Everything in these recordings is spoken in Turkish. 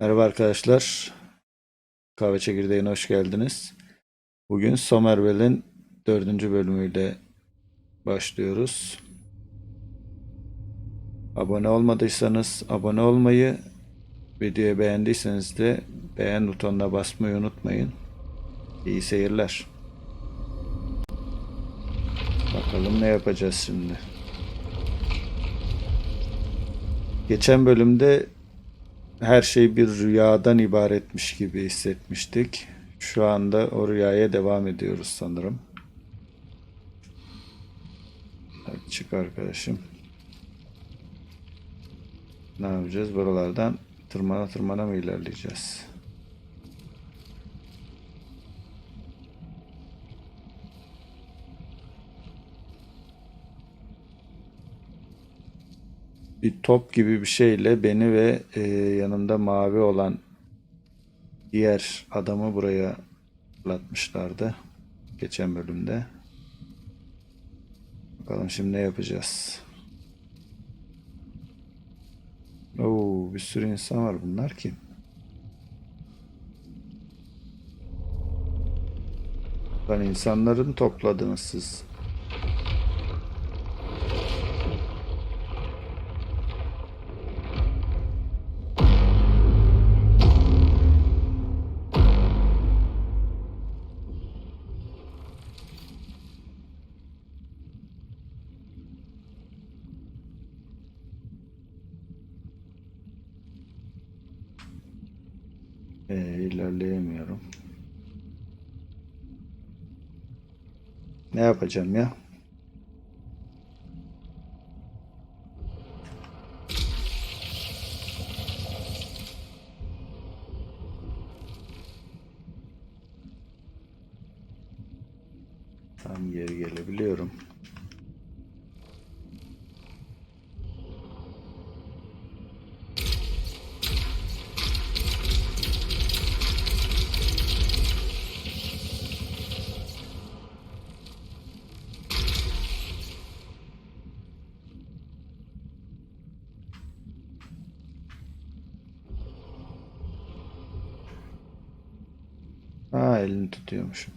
Merhaba arkadaşlar. Kahve Çekirdeği'ne hoş geldiniz. Bugün Somerville'in dördüncü bölümüyle başlıyoruz. Abone olmadıysanız abone olmayı, videoyu beğendiyseniz de beğen butonuna basmayı unutmayın. İyi seyirler. Bakalım ne yapacağız şimdi. Geçen bölümde her şey bir rüyadan ibaretmiş gibi hissetmiştik. Şu anda o rüyaya devam ediyoruz sanırım. Hadi çık arkadaşım. Ne yapacağız? Buralardan tırmana tırmana mı ilerleyeceğiz? Bir top gibi bir şeyle beni ve e, yanımda mavi olan diğer adamı buraya fırlatmışlardı geçen bölümde. Bakalım şimdi ne yapacağız. Oo, bir sürü insan var bunlar kim? Lan insanların topladınız siz. İlerleyemiyorum. Ne yapacağım ya? Tam geri gelebiliyorum. Ha elini tutuyormuşum.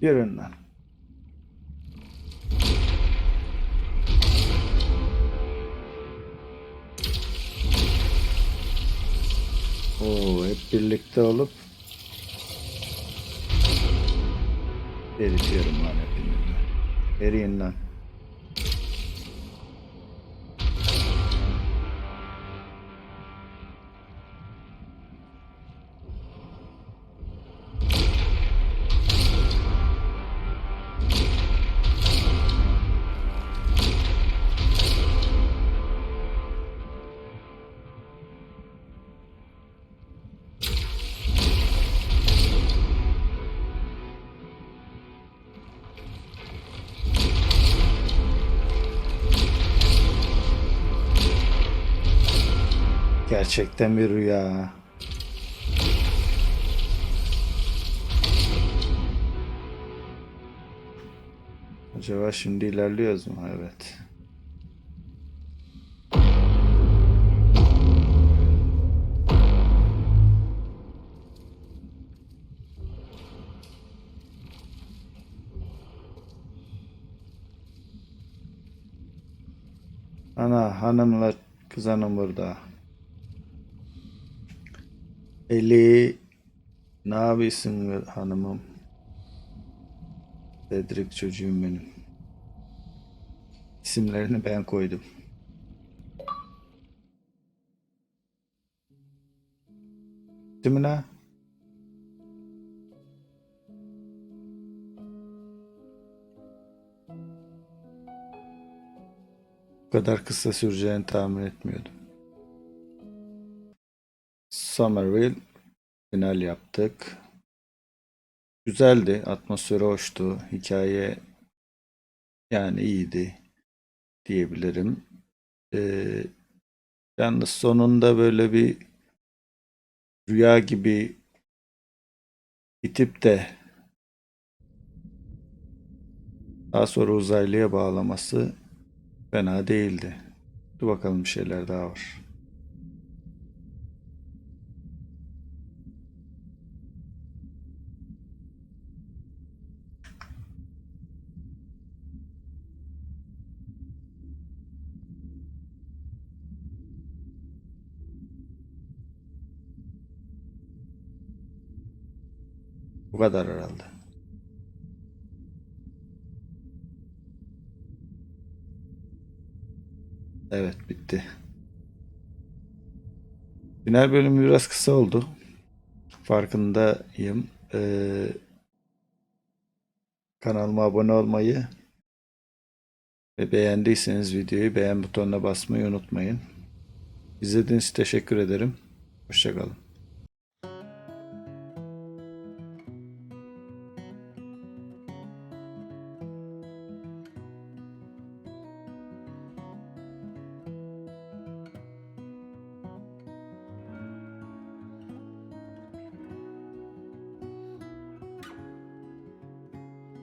Yürün lan. Oo, hep birlikte olup eritiyorum lan hepinizi. Eriyin lan. Gerçekten bir rüya. Acaba şimdi ilerliyoruz mu? Evet. Ana hanımla kız hanım burada. Eli ne yapıyorsun hanımım? Cedric çocuğum benim. İsimlerini ben koydum. Değil? Bu kadar kısa süreceğini tahmin etmiyordum. Somerville final yaptık. Güzeldi, atmosferi hoştu, hikaye yani iyiydi diyebilirim. Ee, yalnız sonunda böyle bir rüya gibi bitip de daha sonra uzaylıya bağlaması fena değildi. Dur bakalım bir şeyler daha var. Kadar herhalde. Evet bitti. Final bölümü biraz kısa oldu. Farkındayım. Ee, kanalıma abone olmayı ve beğendiyseniz videoyu beğen butonuna basmayı unutmayın. İzlediğiniz için teşekkür ederim. Hoşçakalın.